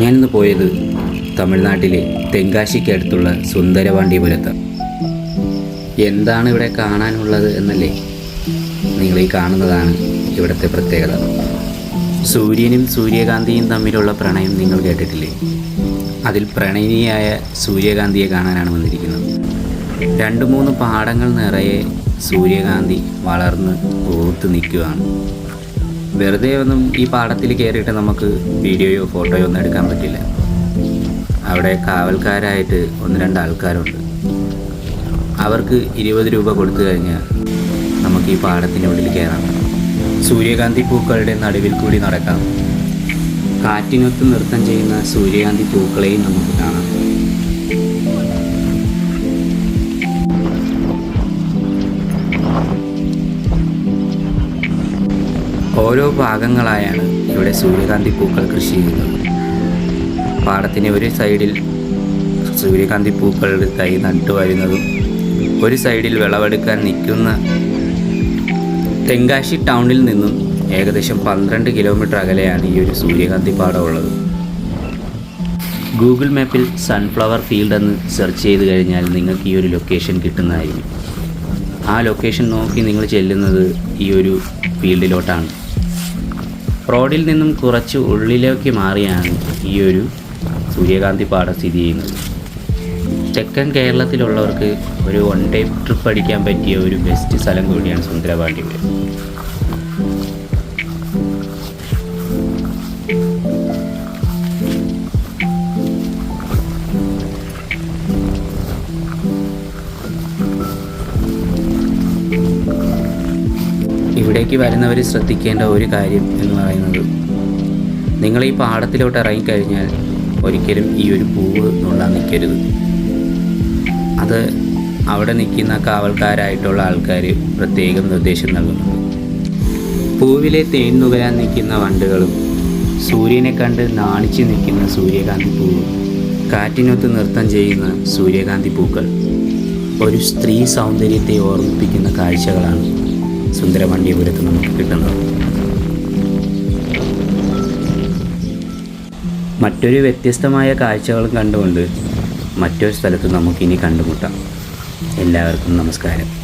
ഞാനിന്ന് പോയത് തമിഴ്നാട്ടിലെ തെങ്കാശിക്ക് അടുത്തുള്ള സുന്ദരപാണ്ഡിപുരത്ത് എന്താണ് ഇവിടെ കാണാനുള്ളത് എന്നല്ലേ നിങ്ങൾ ഈ കാണുന്നതാണ് ഇവിടുത്തെ പ്രത്യേകത. സൂര്യനും സൂര്യകാന്തിയും തമ്മിലുള്ള പ്രണയം നിങ്ങൾ കേട്ടിട്ടില്ലേ? അതിൽ പ്രണയിനിയായ സൂര്യകാന്തിയെ കാണാനാണ് വന്നിരിക്കുന്നത്. രണ്ട് മൂന്ന് പാടങ്ങൾ നിറയെ സൂര്യകാന്തി വളർന്ന് ഓത്ത് നിൽക്കുകയാണ്. വെറുതെ ഒന്നും ഈ പാടത്തിൽ കയറിയിട്ട് നമുക്ക് വീഡിയോയോ ഫോട്ടോയോ ഒന്നും എടുക്കാൻ പറ്റില്ല. അവിടെ കാവൽക്കാരായിട്ട് ഒന്ന് രണ്ട് ആൾക്കാരുണ്ട്. അവർക്ക് ഇരുപത് രൂപ കൊടുത്തു കഴിഞ്ഞാൽ നമുക്ക് ഈ പാടത്തിനുള്ളിൽ കയറാം. സൂര്യകാന്തി പൂക്കളുടെ നടുവിൽ കൂടി നടക്കാം. കാറ്റിനൊത്ത് നൃത്തം ചെയ്യുന്ന സൂര്യകാന്തി പൂക്കളെയും നമുക്ക് കാണാം. ഓരോ ഭാഗങ്ങളായാണ് ഇവിടെ സൂര്യകാന്തി പൂക്കൾ കൃഷി ചെയ്യുന്നത്. പാടത്തിന് ഒരു സൈഡിൽ സൂര്യകാന്തി പൂക്കളുടെ തൈ നട്ടു വരുന്നതും ഒരു സൈഡിൽ വിളവെടുക്കാൻ നിൽക്കുന്ന തെങ്കാശി ടൗണിൽ നിന്നും ഏകദേശം പന്ത്രണ്ട് കിലോമീറ്റർ അകലെയാണ് ഈ ഒരു സൂര്യകാന്തി പാടം ഉള്ളത്. ഗൂഗിൾ മാപ്പിൽ സൺഫ്ലവർ ഫീൽഡ് എന്ന് സെർച്ച് ചെയ്ത് കഴിഞ്ഞാൽ നിങ്ങൾക്ക് ഈ ഒരു ലൊക്കേഷൻ കിട്ടുന്നതായിരിക്കും. ആ ലൊക്കേഷൻ നോക്കി നിങ്ങൾ ചെല്ലുന്നത് ഈ ഒരു ഫീൽഡിലോട്ടാണ്. റോഡിൽ നിന്നും കുറച്ച് ഉള്ളിലേക്ക് മാറിയാണ് ഈ ഒരു സൂര്യകാന്തി പാടം സ്ഥിതി ചെയ്യുന്നത്. തെക്കൻ കേരളത്തിലുള്ളവർക്ക് ഒരു വൺ ഡേ ട്രിപ്പ് അടിക്കാൻ പറ്റിയ ഒരു ബെസ്റ്റ് സ്ഥലം കൂടിയാണ് സുന്ദരപാണ്ഡിപുരം ഇവിടേക്ക് വരുന്നവർ ശ്രദ്ധിക്കേണ്ട ഒരു കാര്യം എന്ന് പറയുന്നത് നിങ്ങൾ ഈ പാടത്തിലോട്ട് ഇറങ്ങിക്കഴിഞ്ഞാൽ ഒരിക്കലും ഈ ഒരു പൂവ് നുള്ളാൻ നിൽക്കരുത്. അത് അവിടെ നിൽക്കുന്ന കാവൽക്കാരായിട്ടുള്ള ആൾക്കാർ പ്രത്യേകം നിർദ്ദേശം നൽകുന്നുണ്ട്. പൂവിലെ തേൻ നുകരാൻ നിൽക്കുന്ന വണ്ടുകളും സൂര്യനെ കണ്ട് നാണിച്ച് നിൽക്കുന്ന സൂര്യകാന്തി പൂവും കാറ്റിനൊത്ത് നൃത്തം ചെയ്യുന്ന സൂര്യകാന്തി പൂക്കൾ ഒരു സ്ത്രീ സൗന്ദര്യത്തെ ഓർമ്മിപ്പിക്കുന്ന കാഴ്ചകളാണ്. സുന്ദരമണ്ഡിപുരത്ത് നമുക്ക് കിട്ടുന്നത്. മറ്റൊരു വ്യത്യസ്തമായ കാഴ്ചകളും കണ്ടുകൊണ്ട് മറ്റൊരു സ്ഥലത്ത് നമുക്കിനി കണ്ടുമുട്ടാം. എല്ലാവർക്കും നമസ്കാരം.